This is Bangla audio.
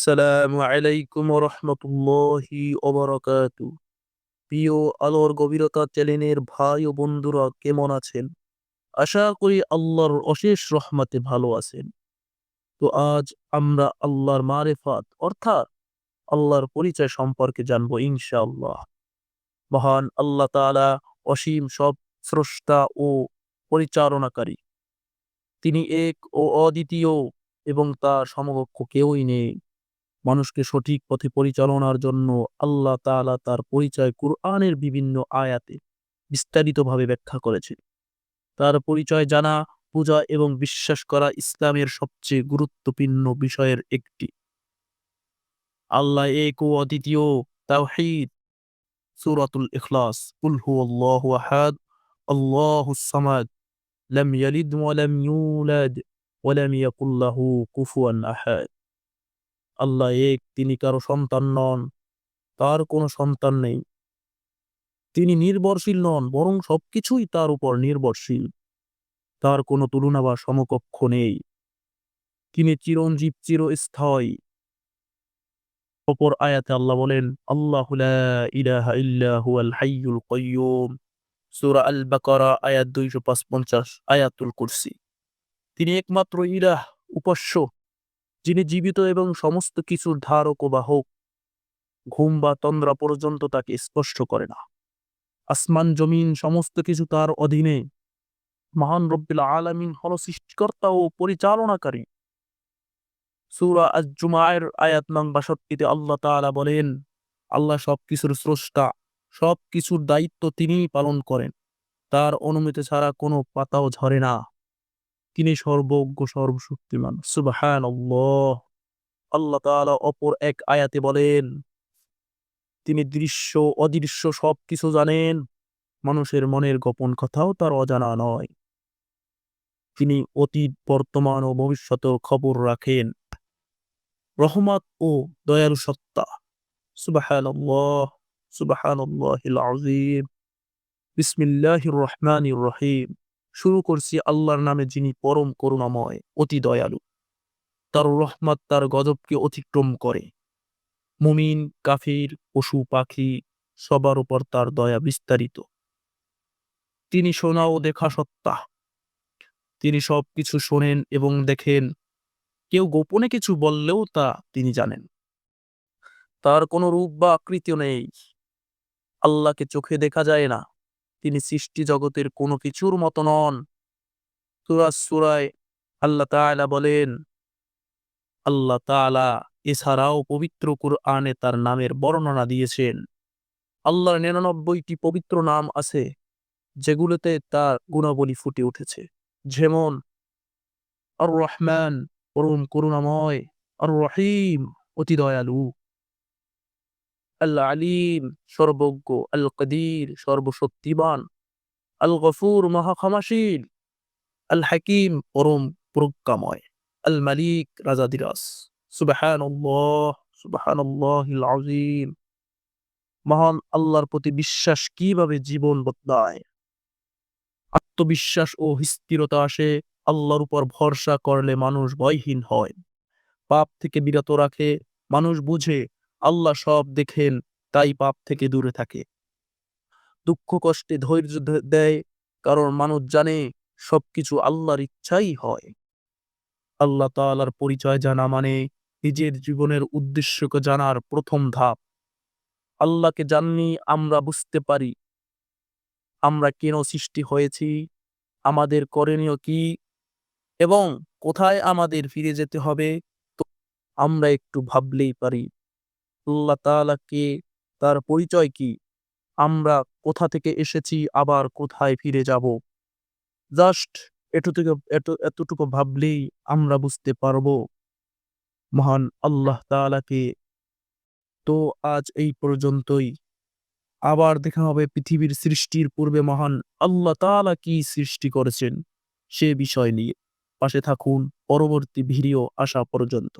আসসালামু আলাইকুম রহমতুল্লাহি ওবরাকাতু। প্রিয় আলোর গভীরতা চ্যানেলের ভাই ও বন্ধুরা কেমন আছেন? আশা করি আল্লাহর অশেষ রহমতে ভালো আছেন। তো আজ আমরা আল্লাহর মারেফাত, অর্থাৎ আল্লাহর পরিচয় সম্পর্কে জানব ইনশাআল্লাহ। মহান আল্লাহ তাআলা অসীম সব স্রষ্টা ও পরিচালনাকারী। তিনি এক ও অদ্বিতীয় এবং তার সমকক্ষ কেউই নেই। মানুষকে সঠিক পথে পরিচালনার জন্য আল্লাহ তাআলা তার পরিচয় কুরআনের বিভিন্ন আয়াতে বিস্তারিতভাবে ব্যাখ্যা করেছেন। তার পরিচয় জানা পূজা এবং বিশ্বাস করা ইসলামের সবচেয়ে গুরুত্বপূর্ণ বিষয়ের একটি। আল্লাহ এক ও অদ্বিতীয় তাওহীদ, সূরাতুল ইখলাস, কুল হুয়াল্লাহু আহাদ আল্লাহুস সামাদ, লাম ইয়ালিদ ওয়া লাম ইউলাদ ওয়া লাম ইয়াকুল লাহু কুফুয়ান আহাদ। আল্লাহ এক, তিনি কারও সন্তান নন, তার কোনো সন্তান নেই। তিনি নির্ভরশীল নন, বরং সবকিছুই তার উপর নির্ভরশীল। তার কোনো তুলনা বা সমকক্ষ নেই। তিনি চিরঞ্জীব, চিরস্থায়ী। অপর আয়াতে আল্লাহ বলেন, আল্লাহ আল আয়াত 255 আয়াতুল কুরসি। তিনি একমাত্র ইলাহ, উপাস্য। যিনি জীবিত এবং সমস্ত কিছুর ধারক ও বাহক, ঘুম বা তন্দ্রা পর্যন্ত তাকে স্পষ্ট করে না। আসমান, জমিন, সমস্ত কিছু তার অধীনে। মহান রব্বিল আলামিন হল সৃষ্টিকর্তা ও পরিচালনাকারী। সুরা আজ জুমায়ের আয়াত নং বাষট্টিতে আল্লাহ তাআলা বলেন, আল্লাহ সবকিছুর স্রষ্টা সব কিছুর দায়িত্ব তিনিই পালন করেন। তার অনুমতি ছাড়া কোনো পাতাও ঝরে না। তিনি সর্বজ্ঞ, সর্বশক্তিমান। সুবাহান আল্লাহ তাআলা অপর এক আয়াতে বলেন, তিনি দৃশ্য, অদৃশ্য সব কিছু জানেন, মানুষের মনের গোপন কথাও তার অজানা নয়। তিনি অতীত, বর্তমান ও ভবিষ্যতের খবর রাখেন। রহমত ও দয়ালু সত্তা। সুবাহান সুবাহান রহমানির রহিম। শুরু করছি আল্লাহর নামে যিনি পরম করুণাময়, অতি দয়ালু। তার রহমত তার গজবকে অতিক্রম করে। মুমিন, কাফির, পশু, পাখি, সবার উপর তার দয়া বিস্তারিত। তিনি শোনা ও দেখা সত্তা। তিনি সব কিছু শোনেন এবং দেখেন। কেউ গোপনে কিছু বললেও তা তিনি জানেন। তার কোনো রূপ বা আকৃতিও নেই। আল্লাহকে চোখে দেখা যায় না। তিনি সৃষ্টি জগতের কোনো কিছুর মতো নন। সুরায় আল্লাহ তাআলা বলেন, আল্লাহ তাআলা এছাড়াও পবিত্র কুরআনে তার নামের বর্ণনা দিয়েছেন। আল্লাহর নিরানব্বইটি পবিত্র নাম আছে, যেগুলোতে তার গুণাবলী ফুটে উঠেছে। যেমন আর রহমান পরম করুণাময় আর রহিম অতি দয়ালু। আল আলিম সর্বজ্ঞ আল কদির সর্বশক্তিবান আল গফুর মহাক্ষমাশীল আল হাকিম পরম প্রজ্ঞাময় আল মালিক রাজাদিরাস সুবাহান সুবাহান আজিম মহান আল্লাহর প্রতি বিশ্বাস কীভাবে জীবন বদলায়? আত্মবিশ্বাস ও স্থিরতা আসে আল্লাহর উপর ভরসা করলে মানুষ ভয়হীন হয়। পাপ থেকে বিরত রাখে মানুষ বুঝে আল্লাহ সব দেখেন, তাই পাপ থেকে দূরে থাকে। দুঃখ কষ্টে ধৈর্য দেয়, কারণ মানুষ জানে সবকিছু আল্লাহর ইচ্ছাই হয়। আল্লাহ তাআলার পরিচয় জানা মানে নিজের জীবনের উদ্দেশ্যকে জানার প্রথম ধাপ। আল্লাহকে জাননি আমরা বুঝতে পারি, আমরা কেন সৃষ্টি হয়েছি, আমাদের করণীয় কি, এবং কোথায় আমাদের ফিরে যেতে হবে, তো আমরা একটু ভাবলেই পারি। আল্লাহ তাআলা কে তার পরিচয় কি? আমরা কোথা থেকে এসেছি, আবার কোথায় ফিরে যাব? জাস্ট এটুকু এতটুকু ভাবলেই আমরা বুঝতে পারব। মহান আল্লাহ তাআলাকে তো আজ এই পর্যন্তই। আবার দেখা হবে পৃথিবীর সৃষ্টির পূর্বে মহান আল্লাহ তাআলা কি সৃষ্টি করেছেন, সে বিষয় নিয়ে। পাশে থাকুন, পরবর্তী ভিডিও আসা পর্যন্ত।